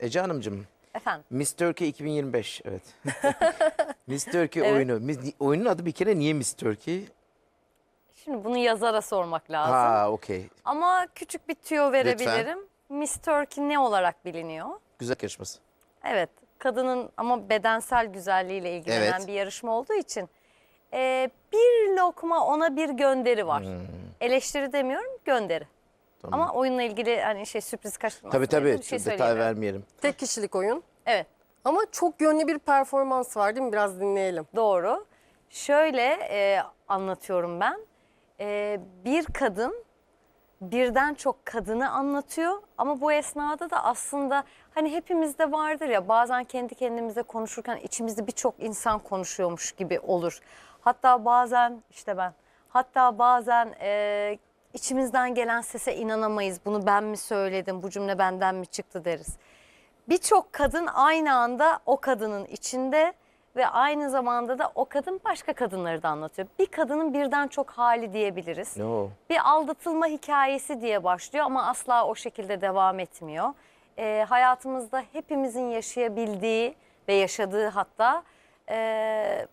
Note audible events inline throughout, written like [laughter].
Ece Hanımcığım, Efendim. Miss Turkey 2025 evet. [laughs] Miss Turkey Evet. oyunu. Miss- Oyunun adı bir kere niye Miss Turkey? Şimdi bunu yazara sormak lazım. Ha okey. Ama küçük bir tüyo verebilirim. Miss Turkey ne olarak biliniyor? Güzel yarışması. Evet, kadının ama bedensel güzelliğiyle ilgilenen Evet. bir yarışma olduğu için e, bir lokma ona bir gönderi var. Eleştiri demiyorum, gönderi. Tamam. Ama oyunla ilgili hani şey sürpriz kaçırmasın Tabii tabii bir şey detay vermeyelim. Tek kişilik oyun. Evet, Ama çok yönlü bir performans var değil mi? Biraz dinleyelim. doğru. Şöyle e, anlatıyorum ben. E, bir kadın birden çok kadını anlatıyor ama bu esnada da aslında hani hepimizde vardır ya bazen kendi kendimize konuşurken içimizde birçok insan konuşuyormuş gibi olur. Hatta bazen işte ben hatta bazen e, içimizden gelen sese inanamayız bunu ben mi söyledim bu cümle benden mi çıktı deriz. Birçok kadın aynı anda o kadının içinde ve aynı zamanda da o kadın başka kadınları da anlatıyor. Bir kadının birden çok hali diyebiliriz No. bir aldatılma hikayesi diye başlıyor ama asla o şekilde devam etmiyor. Ee, hayatımızda hepimizin yaşayabildiği ve yaşadığı hatta ee,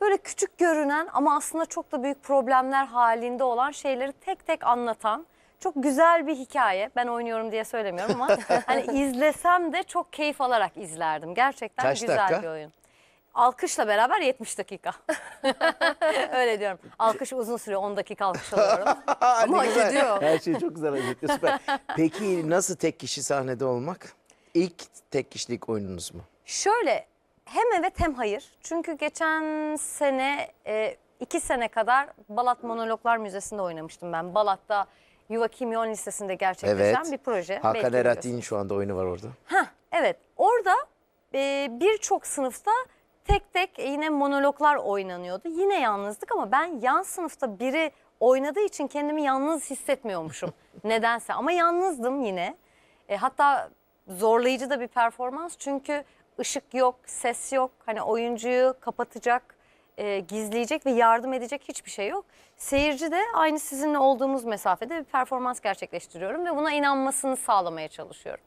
böyle küçük görünen ama aslında çok da büyük problemler halinde olan şeyleri tek tek anlatan çok güzel bir hikaye. Ben oynuyorum diye söylemiyorum ama [laughs] hani izlesem de çok keyif alarak izlerdim. Gerçekten Kaç güzel dakika? bir oyun. Alkışla beraber 70 dakika. [laughs] Öyle diyorum. Alkış uzun sürüyor. 10 dakika alkış alıyorum. [laughs] Ama hak güzel. ediyor. Her şey çok güzel özetliyor süper. Peki nasıl tek kişi sahnede olmak? İlk tek kişilik oyununuz mu? Şöyle hem evet hem hayır. Çünkü geçen sene e, iki sene kadar Balat Monologlar Müzesi'nde oynamıştım ben. Balat'ta Yuva Kimyon Lisesi'nde gerçekleşen Evet. bir proje. Hakan Belki Erat'in şu anda oyunu var orada. Heh, evet orada e, birçok sınıfta tek tek yine monologlar oynanıyordu. Yine yalnızdık ama ben yan sınıfta biri oynadığı için kendimi yalnız hissetmiyormuşum [laughs] nedense. Ama yalnızdım yine. E, hatta zorlayıcı da bir performans çünkü ışık yok, ses yok. Hani oyuncuyu kapatacak, e, gizleyecek ve yardım edecek hiçbir şey yok. Seyirci de aynı sizinle olduğumuz mesafede bir performans gerçekleştiriyorum ve buna inanmasını sağlamaya çalışıyorum.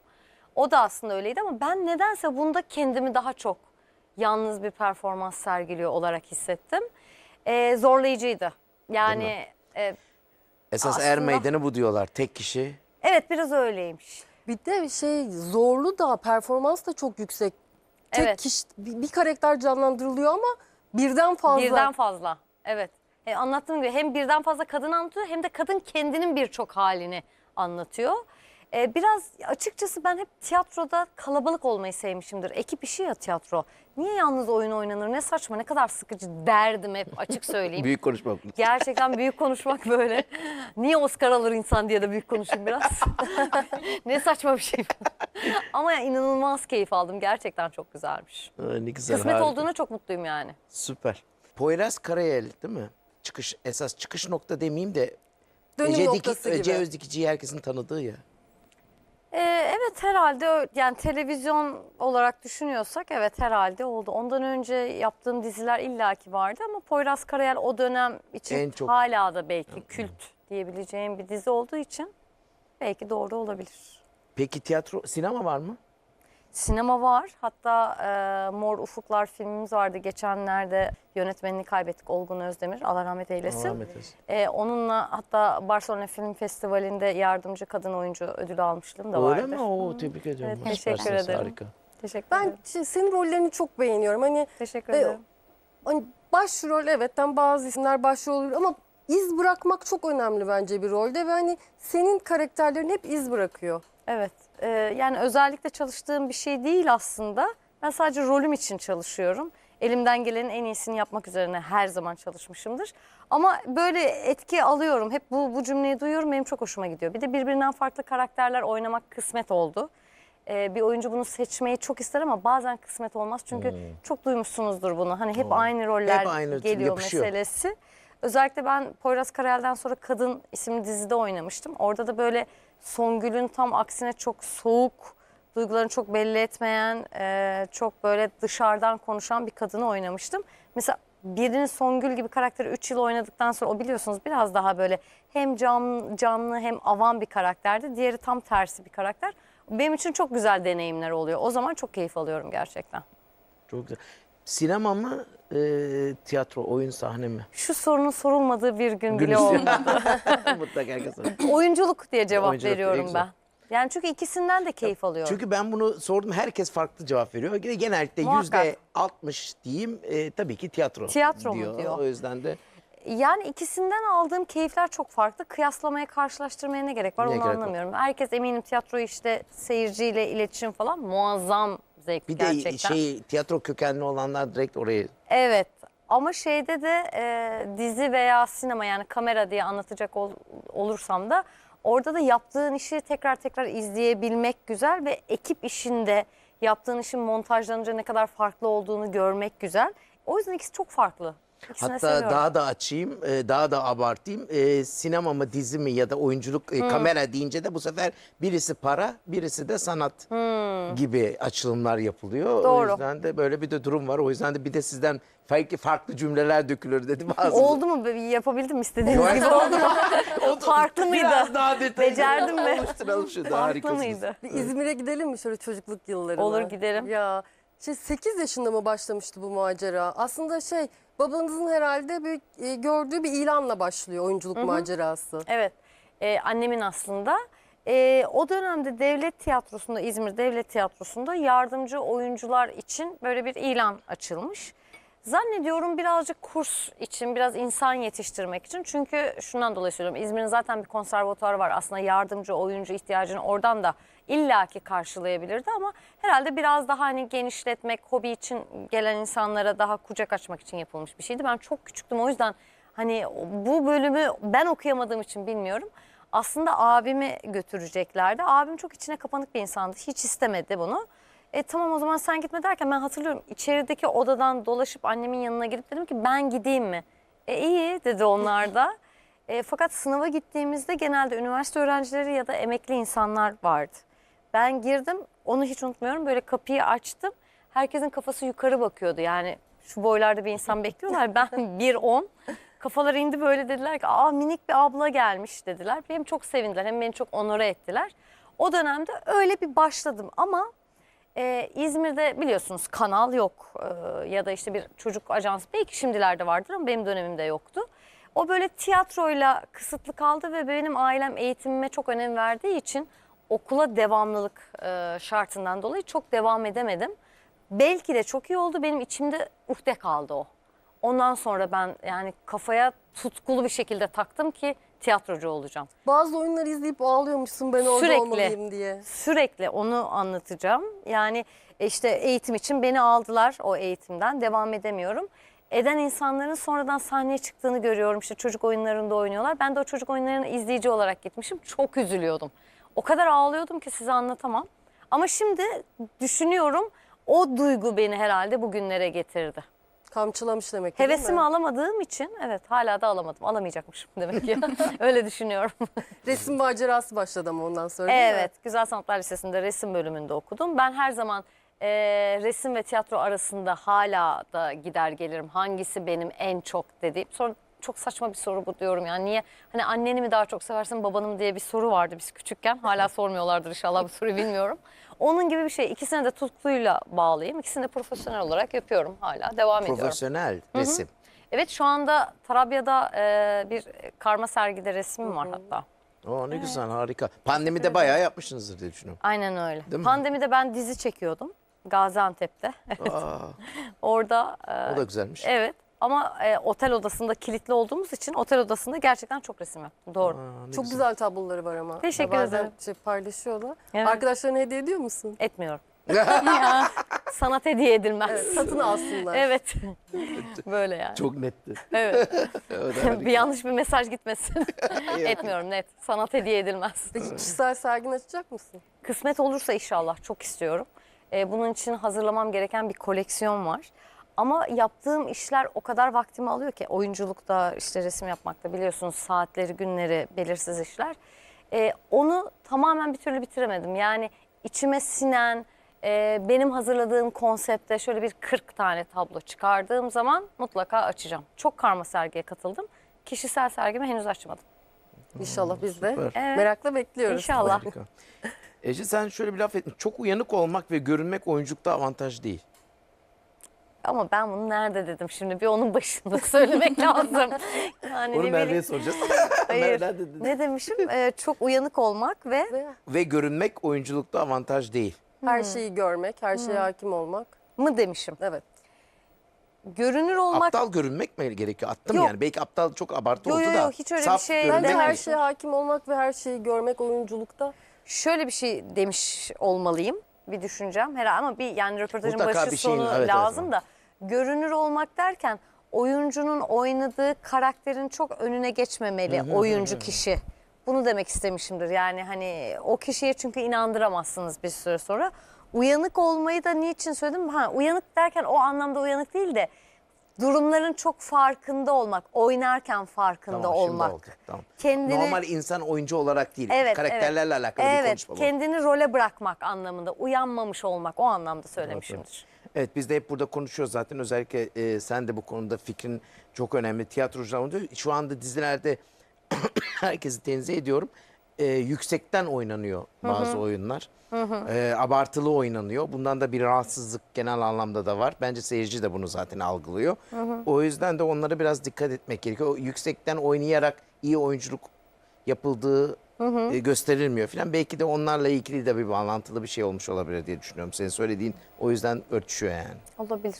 O da aslında öyleydi ama ben nedense bunda kendimi daha çok yalnız bir performans sergiliyor olarak hissettim. Ee, zorlayıcıydı. Yani e, Esas er Aslında- meydanı bu diyorlar. Tek kişi. evet biraz öyleymiş. Bir de şey zorlu da performans da çok yüksek. Tek Evet. kişi bir, bir karakter canlandırılıyor ama birden fazla. Birden fazla. Evet. E, anlattığım gibi hem birden fazla kadın anlatıyor hem de kadın kendinin birçok halini anlatıyor. E, biraz açıkçası ben hep tiyatroda kalabalık olmayı sevmişimdir. Ekip işi ya tiyatro. Niye yalnız oyun oynanır ne saçma ne kadar sıkıcı derdim hep açık söyleyeyim. [laughs] Büyük konuşmak. Gerçekten büyük konuşmak böyle. Niye Oscar alır insan diye de büyük konuşayım biraz. [laughs] ne saçma bir şey. [laughs] Ama ya inanılmaz keyif aldım. Gerçekten çok güzelmiş. Aa, ne güzel. Kısmet harika. olduğuna çok mutluyum yani. Süper. Poyraz Karayel değil mi? Çıkış esas çıkış nokta demeyeyim de Dönüm Ece, noktası Diki, Ece gibi. Özdikici'yi herkesin tanıdığı ya. Ee, evet herhalde yani televizyon olarak düşünüyorsak evet herhalde oldu. Ondan önce yaptığım diziler illaki vardı ama Poyraz Karayel o dönem için En çok- hala da belki kült diyebileceğim bir dizi olduğu için belki doğru olabilir. Peki tiyatro, sinema var mı? Sinema var. Hatta e, Mor Ufuklar filmimiz vardı. Geçenlerde yönetmenini kaybettik Olgun Özdemir. Allah rahmet eylesin. Allah rahmet eylesin. E, onunla hatta Barcelona Film Festivali'nde yardımcı kadın oyuncu ödülü almışlığım da vardır. Öyle mi? Oo, tebrik ediyorum. Evet, teşekkür ederim. Harika. Teşekkür Ben ederim. şey, senin rollerini çok beğeniyorum. Hani, Teşekkür e, ederim. hani başrol evetten bazı isimler başrol olur ama iz bırakmak çok önemli bence bir rolde ve hani senin karakterlerin hep iz bırakıyor. Evet. e, yani özellikle çalıştığım bir şey değil aslında. Ben sadece rolüm için çalışıyorum. Elimden gelenin en iyisini yapmak üzerine her zaman çalışmışımdır. Ama böyle etki alıyorum. Hep bu, bu cümleyi duyuyorum. Benim çok hoşuma gidiyor. Bir de birbirinden farklı karakterler oynamak kısmet oldu. E, bir oyuncu bunu seçmeyi çok ister ama bazen kısmet olmaz. Çünkü çok duymuşsunuzdur bunu. Hani hep aynı roller Hep aynı, geliyor yapışıyor. meselesi. Özellikle ben Poyraz Karayel'den sonra Kadın isimli dizide oynamıştım. Orada da böyle Songül'ün tam aksine çok soğuk, duygularını çok belli etmeyen, e, çok böyle dışarıdan konuşan bir kadını oynamıştım. Mesela birinin Songül gibi karakteri 3 yıl oynadıktan sonra o biliyorsunuz biraz daha böyle hem cam, canlı hem avan bir karakterdi. Diğeri tam tersi bir karakter. Benim için çok güzel deneyimler oluyor. O zaman çok keyif alıyorum gerçekten. Çok güzel. Sinema mı, e, tiyatro, oyun, sahne mi? Şu sorunun sorulmadığı bir gün bile olmadı. [laughs] Mutlaka herkes. Oyunculuk diye cevap Oyunculuk, veriyorum güzel. ben. Yani çünkü ikisinden de keyif alıyorum. Çünkü ben bunu sordum herkes farklı cevap veriyor. Yine Genellikle Muhakkak. yüzde 60 diyeyim e, tabii ki tiyatro, Tiyatro mu diyor? O yüzden de Yani ikisinden aldığım keyifler çok farklı. Kıyaslamaya, karşılaştırmaya ne gerek var Ne onu gerek var? anlamıyorum. Herkes eminim tiyatroyu işte seyirciyle iletişim falan muazzam zevk bir de gerçekten. şey tiyatro kökenli olanlar direkt oraya Evet ama şeyde de e, dizi veya sinema yani kamera diye anlatacak ol- olursam da orada da yaptığın işi tekrar tekrar izleyebilmek güzel ve ekip işinde yaptığın işin montajlanınca ne kadar farklı olduğunu görmek güzel. O yüzden ikisi çok farklı. İkisini Hatta seviyorum. daha da açayım, e, daha da abartayım. E, sinema mı, dizi mi ya da oyunculuk, Hmm. e, kamera deyince de bu sefer birisi para, birisi de sanat gibi açılımlar yapılıyor. O Hmm. Doğru. yüzden de böyle bir de durum var. O yüzden de bir de sizden farklı farklı cümleler dökülür dedi [laughs] bazı. Oldu mu? Yapabildim mi istediğiniz gibi oldu mu? [laughs] Farklı mıydı? Biraz daha detaylı. Becerdim mi? Oluşturalım şurada Farklı harikasınız. mıydı? Bir İzmir'e gidelim mi şöyle çocukluk yıllarına? Olur, gidelim. Ya şey 8 yaşında mı başlamıştı bu macera? Aslında şey babanızın herhalde bir e, gördüğü bir ilanla başlıyor oyunculuk macerası. Evet. Ee, annemin aslında. Ee, o dönemde devlet tiyatrosunda, İzmir Devlet Tiyatrosu'nda yardımcı oyuncular için böyle bir ilan açılmış. Zannediyorum birazcık kurs için, biraz insan yetiştirmek için. Çünkü şundan dolayı söylüyorum. İzmir'in zaten bir konservatuarı var. Aslında yardımcı oyuncu ihtiyacını oradan da illaki karşılayabilirdi ama herhalde biraz daha hani genişletmek, hobi için gelen insanlara daha kucak açmak için yapılmış bir şeydi. Ben çok küçüktüm o yüzden hani bu bölümü ben okuyamadığım için bilmiyorum. Aslında abimi götüreceklerdi. Abim çok içine kapanık bir insandı. Hiç istemedi bunu. E tamam o zaman sen gitme derken ben hatırlıyorum içerideki odadan dolaşıp annemin yanına gidip dedim ki ben gideyim mi? E iyi dedi onlar da. E, fakat sınava gittiğimizde genelde üniversite öğrencileri ya da emekli insanlar vardı. Ben girdim onu hiç unutmuyorum böyle kapıyı açtım. Herkesin kafası yukarı bakıyordu yani şu boylarda bir insan bekliyorlar. Ben [laughs] 1.10 kafaları indi böyle dediler ki aa minik bir abla gelmiş dediler. Hem çok sevindiler hem beni çok onore ettiler. O dönemde öyle bir başladım ama ee, İzmir'de biliyorsunuz kanal yok Ee, ya da işte bir çocuk ajansı belki şimdilerde vardır ama benim dönemimde yoktu. O böyle tiyatroyla kısıtlı kaldı ve benim ailem eğitimime çok önem verdiği için okula devamlılık e, şartından dolayı çok devam edemedim. Belki de çok iyi oldu benim içimde uhde kaldı o. Ondan sonra ben yani kafaya tutkulu bir şekilde taktım ki tiyatrocu olacağım. Bazı oyunları izleyip ağlıyormuşsun ben orada Sürekli. olmalıyım diye. Sürekli onu anlatacağım. Yani işte eğitim için beni aldılar o eğitimden. Devam edemiyorum. Eden insanların sonradan sahneye çıktığını görüyorum. İşte çocuk oyunlarında oynuyorlar. Ben de o çocuk oyunlarına izleyici olarak gitmişim. Çok üzülüyordum. O kadar ağlıyordum ki size anlatamam. Ama şimdi düşünüyorum o duygu beni herhalde bugünlere getirdi. Kamçılamış demek ki değil mi? Hevesimi alamadığım için evet hala da alamadım. Alamayacakmışım demek ki. [laughs] Öyle düşünüyorum. [laughs] Resim macerası başladı ama ondan sonra değil mi? Evet, Güzel Sanatlar Lisesi'nde resim bölümünde okudum. Ben her zaman e, resim ve tiyatro arasında hala da gider gelirim. Hangisi benim en çok dediğim. Sonra çok saçma bir soru bu diyorum yani niye hani anneni mi daha çok seversin babanı mı diye bir soru vardı biz küçükken. Hala sormuyorlardır inşallah bu soruyu bilmiyorum. Onun gibi bir şey. İkisine de tutkuyla bağlıyım. İkisini de profesyonel olarak yapıyorum hala. Devam ediyorum. Profesyonel resim. Evet şu anda Tarabya'da e, bir karma sergide resmim var hatta. Oo, ne güzel harika. Pandemide bayağı yapmışsınızdır diye düşünüyorum. Aynen öyle. Değil mi? Pandemide ben dizi çekiyordum Gaziantep'te. Aa, [laughs] Orada e, o da güzelmiş. evet ama e, otel odasında kilitli olduğumuz için otel odasında gerçekten çok resim yaptım. Doğru. Aa, ne Çok güzel. güzel tabloları var ama. Teşekkür Bazen ederim. Şey paylaşıyorlar. Evet. Arkadaşlarına hediye ediyor musun? Etmiyorum. [laughs] [laughs] ya, sanat hediye edilmez. Satın alsınlar. Evet. [laughs] Böyle yani. Çok netti. Evet. O da harika. bir yanlış bir mesaj gitmesin. Etmiyorum net. Sanat hediye edilmez. Peki kişisel sergini açacak mısın? Kısmet olursa inşallah çok istiyorum. Ee, bunun için hazırlamam gereken bir koleksiyon var. Ama yaptığım işler o kadar vaktimi alıyor ki oyunculukta işte resim yapmakta biliyorsunuz saatleri günleri belirsiz işler. Ee, onu tamamen bir türlü bitiremedim. Yani içime sinen e, benim hazırladığım konsepte şöyle bir 40 tane tablo çıkardığım zaman mutlaka açacağım. Çok karma sergiye katıldım. Kişisel sergimi henüz açmadım. İnşallah biz de Süper. Evet. merakla bekliyoruz. İnşallah. Harika. Ece sen şöyle bir laf ettin. Çok uyanık olmak ve görünmek oyunculukta avantaj değil. Ama ben bunu nerede dedim şimdi bir onun başında [laughs] söylemek lazım. Yani Onu ne Merve'ye bileyim. soracağız. [laughs] Hayır. Nerede dedin? Ne demişim? Ee, çok uyanık olmak ve Ve görünmek oyunculukta avantaj değil. her Hmm. şeyi görmek, her şeye hakim olmak. mı demişim. Evet. Görünür olmak Aptal görünmek mi gerekiyor? Attım Yok. yani. Belki aptal çok abartı Yo, oldu yo, da. yo, hiç öyle bir saf şey görünmek Bence her dememişim. şeye hakim olmak ve her şeyi görmek oyunculukta şöyle bir şey demiş olmalıyım. Bir düşüncem herhalde ama bir yani röportajın Mutlaka başı bir şeyin- sonu evet, evet, lazım evet. da görünür olmak derken oyuncunun oynadığı karakterin çok önüne geçmemeli oyuncu kişi. Bunu demek istemişimdir. Yani hani o kişiye çünkü inandıramazsınız bir süre sonra. Uyanık olmayı da niçin söyledim? Ha, uyanık derken o anlamda uyanık değil de durumların çok farkında olmak, oynarken farkında Tamam, şimdi olmak. oldu. Tamam. Kendini Normal insan oyuncu olarak değil. Evet, Karakterlerle evet. alakalı bir evet, konuşma bu. kendini role bırakmak anlamında, uyanmamış olmak o anlamda söylemişimdir. Evet biz de hep burada konuşuyoruz zaten özellikle e, sen de bu konuda fikrin çok önemli. Tiyatrocular diyor. Şu anda dizilerde [coughs] herkesi tenzih ediyorum. E, yüksekten oynanıyor bazı oyunlar. E, abartılı oynanıyor. Bundan da bir rahatsızlık genel anlamda da var. Bence seyirci de bunu zaten algılıyor. O yüzden de onlara biraz dikkat etmek gerekiyor. O yüksekten oynayarak iyi oyunculuk yapıldığı e, gösterilmiyor falan. Belki de onlarla ilgili de bir bağlantılı bir şey olmuş olabilir diye düşünüyorum. Senin söylediğin o yüzden örtüşüyor yani. Olabilir.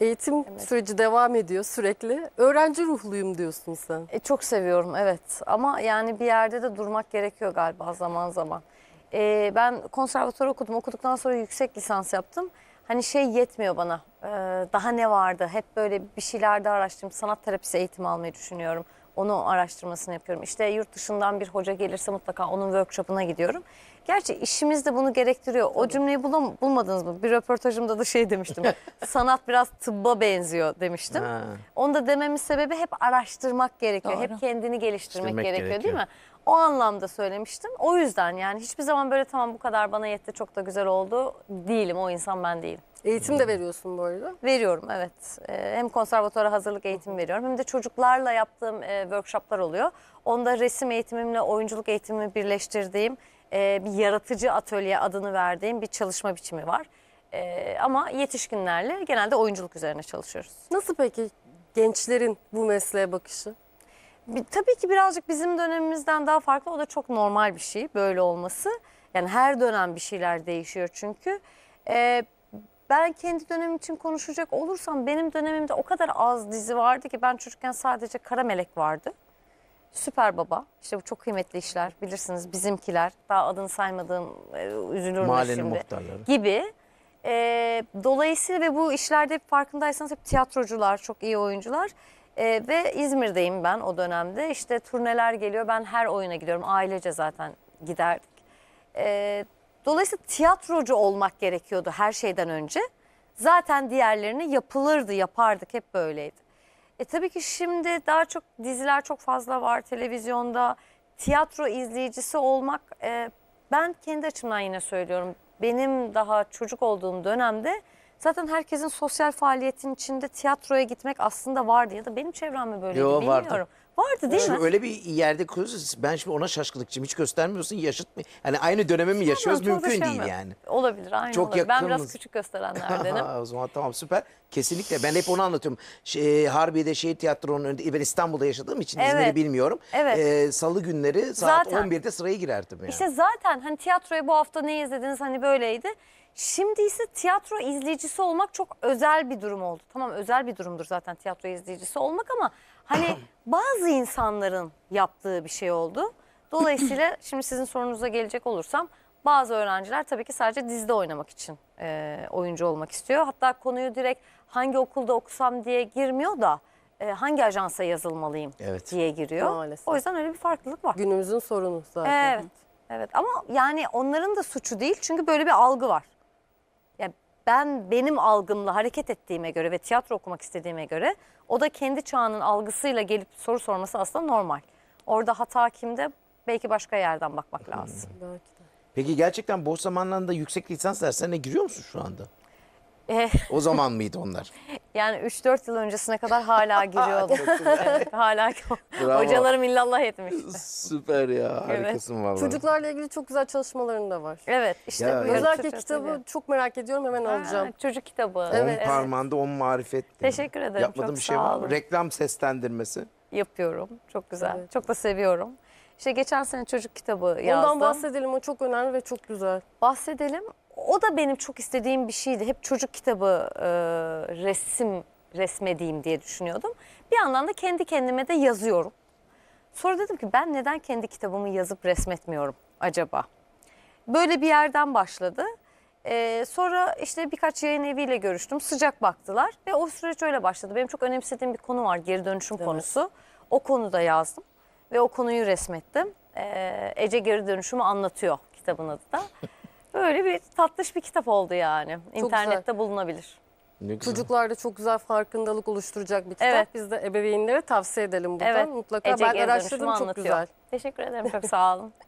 Eğitim süreci devam ediyor sürekli. Öğrenci ruhluyum diyorsun sen. E, çok seviyorum evet ama yani bir yerde de durmak gerekiyor galiba zaman zaman. E, ben konservatuvar okudum. Okuduktan sonra yüksek lisans yaptım. Hani şey yetmiyor bana. E, daha ne vardı? Hep böyle bir şeylerde araştırdım. Sanat terapisi eğitimi almayı düşünüyorum. Onu araştırmasını yapıyorum. İşte yurt dışından bir hoca gelirse mutlaka onun workshopuna gidiyorum. Gerçi işimiz de bunu gerektiriyor. O cümleyi bulam bulmadınız mı? Bir röportajımda da şey demiştim. [laughs] Sanat biraz tıbba benziyor demiştim. Ha. Onu da dememin sebebi hep araştırmak gerekiyor. Doğru. Hep kendini geliştirmek Geliştirmek gerekiyor, gerekiyor. değil mi? O anlamda söylemiştim. O yüzden yani hiçbir zaman böyle tamam bu kadar bana yetti çok da güzel oldu değilim. O insan ben değilim. Eğitim de veriyorsun bu arada. Veriyorum evet. Ee, hem konservatuara hazırlık eğitimi veriyorum hem de çocuklarla yaptığım e, workshoplar oluyor. Onda resim eğitimimle oyunculuk eğitimimi birleştirdiğim e, bir yaratıcı atölye adını verdiğim bir çalışma biçimi var. E, ama yetişkinlerle genelde oyunculuk üzerine çalışıyoruz. Nasıl peki gençlerin bu mesleğe bakışı? Tabii ki birazcık bizim dönemimizden daha farklı. O da çok normal bir şey böyle olması. Yani her dönem bir şeyler değişiyor çünkü. Ee, ben kendi dönemim için konuşacak olursam benim dönemimde o kadar az dizi vardı ki ben çocukken sadece Kara Melek vardı. Süper Baba. İşte bu çok kıymetli işler bilirsiniz bizimkiler. Daha adını saymadığım e, üzülürüm Mahallenin şimdi. muhtarları. Gibi. Ee, dolayısıyla ve bu işlerde hep farkındaysanız hep tiyatrocular, çok iyi oyuncular. Ee, ve İzmir'deyim ben o dönemde. İşte turneler geliyor. Ben her oyuna gidiyorum. Ailece zaten giderdik. Ee, dolayısıyla tiyatrocu olmak gerekiyordu her şeyden önce. Zaten diğerlerini yapılırdı, yapardık. Hep böyleydi. E tabii ki şimdi daha çok diziler çok fazla var televizyonda. Tiyatro izleyicisi olmak e, ben kendi açımdan yine söylüyorum. Benim daha çocuk olduğum dönemde zaten herkesin sosyal faaliyetin içinde tiyatroya gitmek aslında vardı ya da benim çevremde böyleydi Yo, bilmiyorum. Vardı değil Şimdi mi? öyle bir yerde kuruyoruz. Ben şimdi ona şaşkınlıkçıyım. Hiç göstermiyorsun. Yaşıt mı? Yani aynı dönemi mi yaşıyoruz? Çok da Mümkün şey değil mi? yani. Olabilir aynı Çok olabilir. Ben biraz küçük gösterenlerdenim. [laughs] o zaman tamam süper. Kesinlikle. Ben hep onu anlatıyorum. Şey, Harbiye'de şehir tiyatronun önünde. Ben İstanbul'da yaşadığım için Evet. İzmir'i bilmiyorum. Evet. Ee, Salı günleri saat Zaten. 11'de sıraya girerdim yani. İşte zaten hani tiyatroya bu hafta ne izlediniz hani böyleydi. Şimdi ise tiyatro izleyicisi olmak çok özel bir durum oldu. Tamam özel bir durumdur zaten tiyatro izleyicisi olmak ama hani [clears throat] bazı insanların yaptığı bir şey oldu. Dolayısıyla [clears throat] şimdi sizin sorunuza gelecek olursam bazı öğrenciler tabii ki sadece dizide oynamak için e, oyuncu olmak istiyor. Hatta konuyu direkt hangi okulda okusam diye girmiyor da e, hangi ajansa yazılmalıyım Evet. diye giriyor. Maalesef. O yüzden öyle bir farklılık var. Günümüzün sorunu zaten. Evet. Evet ama yani onların da suçu değil çünkü böyle bir algı var. Ben benim algımla hareket ettiğime göre ve tiyatro okumak istediğime göre o da kendi çağının algısıyla gelip soru sorması aslında normal. Orada hata kimde? Belki başka yerden bakmak lazım. Belki de. Peki gerçekten boş zamanlarında yüksek lisans derslerine giriyor musun şu anda? Eh, O zaman mıydı onlar? [laughs] yani 3-4 yıl öncesine kadar hala [laughs] giriyordum. evet, [laughs] hala Bravo. hocalarım illallah etmişti. Süper ya. Evet. Harikasın vallahi. Çocuklarla ilgili çok güzel çalışmaların da var. Evet işte Ya, evet. Özellikle Türkçe kitabı söylüyor. çok merak ediyorum hemen Ha, alacağım. Çocuk kitabı. On Evet. parmağında on marifet. Teşekkür ederim, Yapmadığın çok bir şey sağ var mı? olun. Reklam seslendirmesi. Yapıyorum. Çok güzel. Evet. Çok da seviyorum. İşte geçen sene çocuk kitabı yazdım. Ondan bahsedelim o çok önemli ve çok güzel. bahsedelim. O da benim çok istediğim bir şeydi. Hep çocuk kitabı e, resim resmedeyim diye düşünüyordum. Bir yandan da kendi kendime de yazıyorum. Sonra dedim ki ben neden kendi kitabımı yazıp resmetmiyorum acaba? Böyle bir yerden başladı. E, sonra işte birkaç yayın eviyle görüştüm. Sıcak baktılar ve o süreç öyle başladı. Benim çok önemsediğim bir konu var geri dönüşüm konusu. O konuda yazdım ve o konuyu resmettim. E, Ece geri dönüşümü anlatıyor kitabın adı da. [laughs] Böyle bir tatlış bir kitap oldu yani. İnternette bulunabilir. Ne güzel. Çocuklarda çok güzel farkındalık oluşturacak bir kitap. Evet. Biz de ebeveynlere tavsiye edelim buradan. Evet. Mutlaka Ece ben araştırdım çok anlatıyor. güzel. Teşekkür ederim çok sağ olun. [laughs]